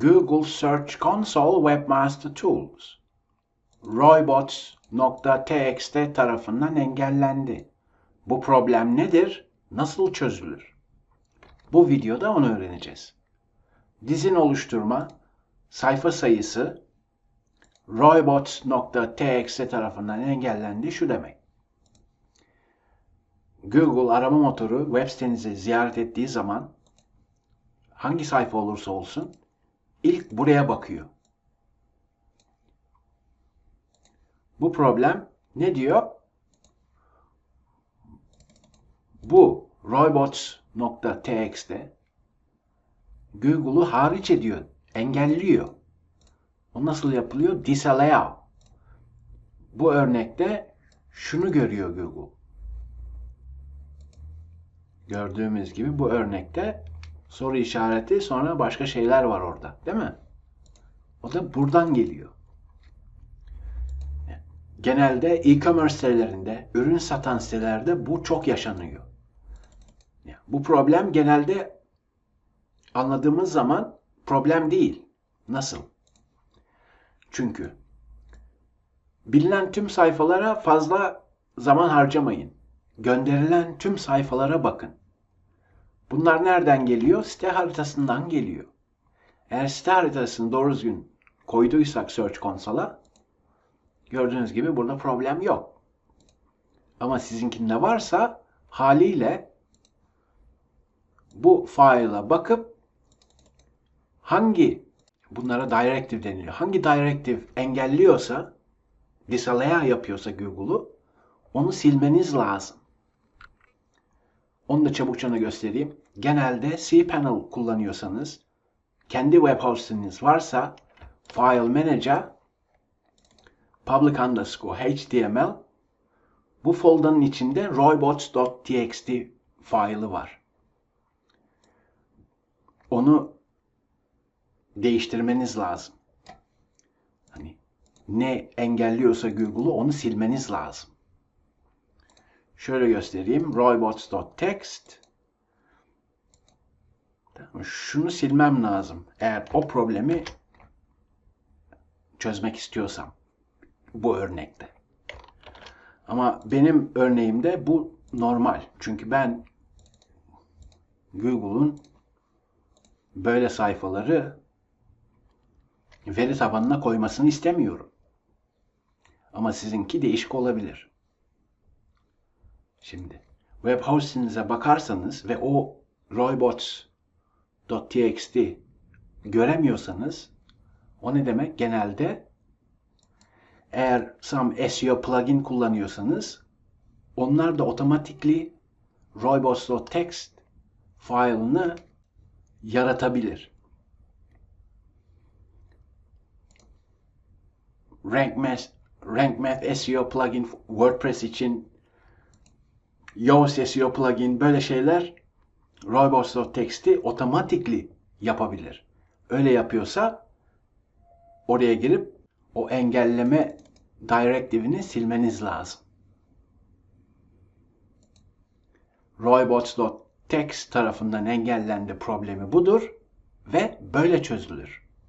Google Search Console Webmaster Tools roybots.txt tarafından engellendi. Bu problem nedir? Nasıl çözülür? Bu videoda onu öğreneceğiz. Dizin oluşturma, sayfa sayısı roybots.txt tarafından engellendi şu demek. Google arama motoru web sitenizi ziyaret ettiği zaman hangi sayfa olursa olsun ilk buraya bakıyor. Bu problem ne diyor? Bu robots.txt Google'u hariç ediyor, engelliyor. O nasıl yapılıyor? Disallow. Bu örnekte şunu görüyor Google. Gördüğümüz gibi bu örnekte soru işareti sonra başka şeyler var orada. Değil mi? O da buradan geliyor. Genelde e-commerce sitelerinde, ürün satan sitelerde bu çok yaşanıyor. Bu problem genelde anladığımız zaman problem değil. Nasıl? Çünkü bilinen tüm sayfalara fazla zaman harcamayın. Gönderilen tüm sayfalara bakın. Bunlar nereden geliyor? Site haritasından geliyor. Eğer site haritasını doğru düzgün koyduysak Search Console'a gördüğünüz gibi burada problem yok. Ama sizinkinde varsa haliyle bu file'a bakıp hangi bunlara directive deniliyor. Hangi directive engelliyorsa disallow yapıyorsa Google'u onu silmeniz lazım. Onu da çabukça göstereyim. Genelde cPanel kullanıyorsanız kendi web host'iniz varsa File Manager public underscore html bu folder'ın içinde roybots.txt file'ı var. Onu değiştirmeniz lazım. Hani ne engelliyorsa Google'u onu silmeniz lazım. Şöyle göstereyim. roybots.txt Şunu silmem lazım. Eğer o problemi çözmek istiyorsam. Bu örnekte. Ama benim örneğimde bu normal. Çünkü ben Google'un böyle sayfaları veri tabanına koymasını istemiyorum. Ama sizinki değişik olabilir. Şimdi web host'inize bakarsanız ve o roybots.txt göremiyorsanız o ne demek? Genelde eğer some SEO plugin kullanıyorsanız onlar da otomatikli roybots.txt file'ını yaratabilir. Rank Math, Rank Math SEO plugin WordPress için Yoast SEO plugin böyle şeyler robots.txt'i otomatikli yapabilir. Öyle yapıyorsa oraya girip o engelleme directive'ini silmeniz lazım. Roybots.txt tarafından engellendi problemi budur ve böyle çözülür.